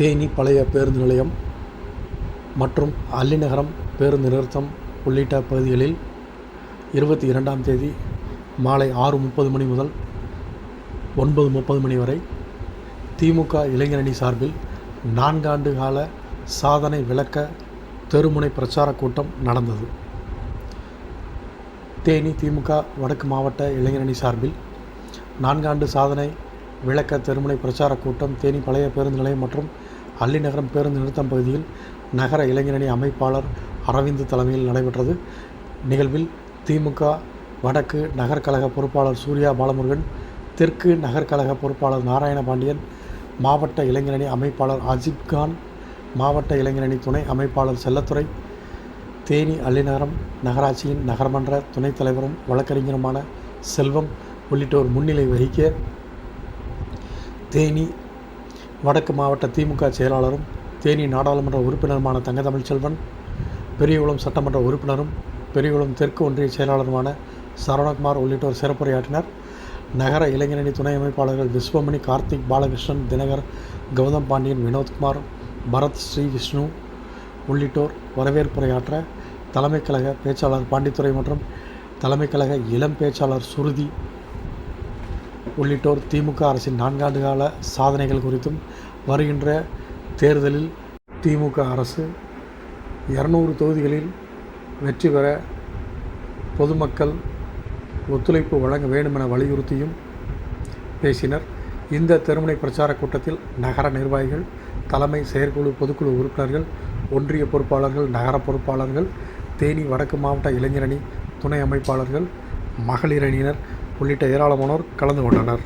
தேனி பழைய பேருந்து நிலையம் மற்றும் அல்லிநகரம் பேருந்து நிறுத்தம் உள்ளிட்ட பகுதிகளில் இருபத்தி இரண்டாம் தேதி மாலை ஆறு முப்பது மணி முதல் ஒன்பது முப்பது மணி வரை திமுக இளைஞரணி சார்பில் நான்காண்டு கால சாதனை விளக்க தெருமுனை பிரச்சாரக் கூட்டம் நடந்தது. தேனி திமுக வடக்கு மாவட்ட இளைஞரணி சார்பில் நான்காண்டு சாதனை விளக்க தெருமுனை பிரச்சாரக் கூட்டம் தேனி பழைய பேருந்து நிலையம் மற்றும் அல்லிநகரம் பேருந்து நிறுத்தம் பகுதியில் நகர இளைஞரணி அமைப்பாளர் அரவிந்த் தலைமையில் நடைபெற்றது. நிகழ்வில் திமுக வடக்கு நகர்கழக பொறுப்பாளர் சூர்யா பாலமுருகன் தெற்கு நகர்கழக பொறுப்பாளர் நாராயண பாண்டியன் மாவட்ட இளைஞரணி அமைப்பாளர் அஜிப்கான் மாவட்ட இளைஞரணி துணை அமைப்பாளர் செல்லத்துறை தேனி அள்ளிநகரம் நகராட்சியின் நகர்மன்ற துணைத் தலைவரும் வழக்கறிஞருமான செல்வம் உள்ளிட்டோர் முன்னிலை வகிக்க தேனி வடக்கு மாவட்ட திமுக செயலாளரும் தேனி நாடாளுமன்ற உறுப்பினருமான தங்கதமிழ் செல்வன் பெரியகுளம் சட்டமன்ற உறுப்பினரும் பெரியகுளம் தெற்கு ஒன்றிய செயலாளருமான சரவணகுமார் உள்ளிட்டோர் சிறப்புரையாற்றினர். நகர இளைஞரணி துணை அமைப்பாளர்கள் விஸ்வமணி கார்த்திக் பாலகிருஷ்ணன் தினகர் கௌதம் பாண்டியன் வினோத்குமார் பரத் ஸ்ரீ விஷ்ணு உள்ளிட்டோர் வரவேற்புரையாற்ற தலைமைக் கழக பேச்சாளர் பாண்டித்துரை மற்றும் தலைமைக் கழக இளம் பேச்சாளர் சுருதி உள்ளிட்டோர் திமுக அரசின் நான்காண்டு கால சாதனைகள் குறித்தும் வருகின்ற தேர்தலில் திமுக அரசு இரநூறு தொகுதிகளில் வெற்றி பெற பொதுமக்கள் ஒத்துழைப்பு வழங்க வேண்டும் என வலியுறுத்தியும் பேசினர். இந்த தெருமுனை பிரச்சார கூட்டத்தில் நகர நிர்வாகிகள் தலைமை செயற்குழு பொதுக்குழு உறுப்பினர்கள் ஒன்றிய பொறுப்பாளர்கள் நகர பொறுப்பாளர்கள் தேனி வடக்கு மாவட்ட இளைஞரணி துணை அமைப்பாளர்கள் மகளிர் அணியினர் உள்ளிட்ட ஏராளமானோர் கலந்து கொண்டனர்.